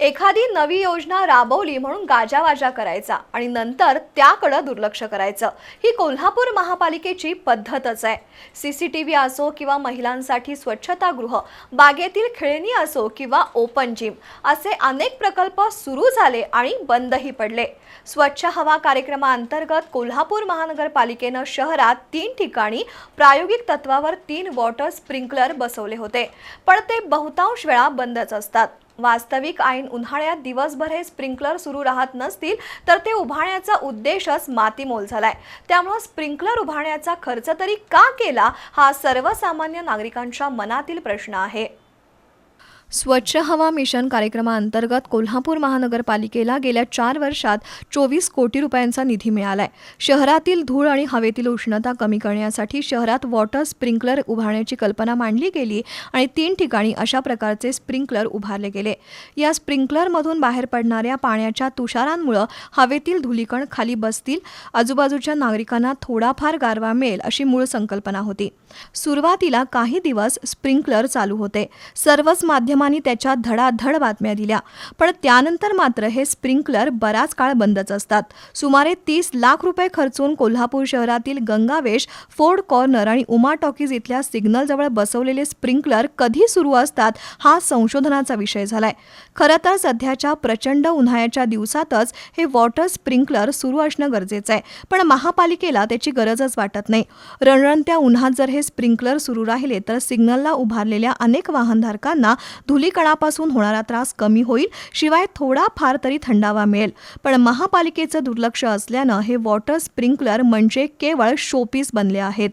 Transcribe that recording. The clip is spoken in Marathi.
एखादी नवी योजना राबवली म्हणून गाजावाजा करायचा आणि नंतर त्याकडं दुर्लक्ष करायचं. ही कोल्हापूर महापालिकेची पद्धतच आहे. सी सी टी व्ही असो किंवा महिलांसाठी स्वच्छतागृह बागेतील खेळणी असो किंवा ओपन जिम असे अनेक प्रकल्प सुरू झाले आणि बंदही पडले. स्वच्छ हवा कार्यक्रमाअंतर्गत कोल्हापूर महानगरपालिकेनं शहरात तीन ठिकाणी प्रायोगिक तत्वावर तीन वॉटर स्प्रिंकलर बसवले होते. पण ते बहुतांश वेळा बंदच असतात. वास्तविक ऐन उन्हाळ्यात दिवसभर हे स्प्रिंकलर सुरू राहत नसतील तर ते उभारण्याचा उद्देशच मातीमोल झालाय. त्यामुळं स्प्रिंकलर उभारण्याचा खर्च तरी का केला हा सर्वसामान्य नागरिकांच्या मनातील प्रश्न आहे. स्वच्छ हवा मिशन कार्यक्रमाअंतर्गत कोल्हापूर महानगरपालिकेला गेल्या चार वर्षात चोवीस कोटी रुपयांचा निधी मिळालाय. शहरातील धूळ आणि हवेतील उष्णता कमी करण्यासाठी शहरात वॉटर स्प्रिंकलर उभारण्याची कल्पना मांडली गेली आणि तीन ठिकाणी अशा प्रकारचे स्प्रिंकलर उभारले गेले. या स्प्रिंकलरमधून बाहेर पडणाऱ्या पाण्याच्या तुषारांमुळं हवेतील धुलीकण खाली बसतील. आजूबाजूच्या नागरिकांना थोडाफार गारवा मिळेल अशी मूळ संकल्पना होती. सुरुवातीला काही दिवस स्प्रिंकलर चालू होते. सर्वच माध्यम माध्यमांनी त्याच्या धडाधड बातम्या दिल्या. पण त्यानंतर मात्र हे स्प्रिंकलर बराच काळ बंदच असतात. सुमारे तीस लाख रुपये खर्चून कोल्हापूर शहरातील गंगावेश फोर्ड कॉर्नर आणि उमा टॉकीज इथल्या सिग्नलजवळ बसवलेले स्प्रिंकलर कधी सुरू असतात हा संशोधनाचा विषय झालाय. खरं तर सध्याच्या प्रचंड उन्हाळ्याच्या दिवसातच हे वॉटर स्प्रिंकलर सुरू असणं गरजेचं आहे. पण महापालिकेला त्याची गरजच वाटत नाही. रणरणत्या उन्हात जर हे स्प्रिंकलर सुरू राहिले तर सिग्नलला उभारलेल्या अनेक वाहनधारकांना धुलीकणापासून होणारा त्रास कमी होईल शिवाय थोडा फार तरी थंडावा मिळेल. पण महापालिकेचं दुर्लक्ष असल्यानं हे वॉटर स्प्रिंकलर म्हणजे केवळ शोपीस बनले आहेत.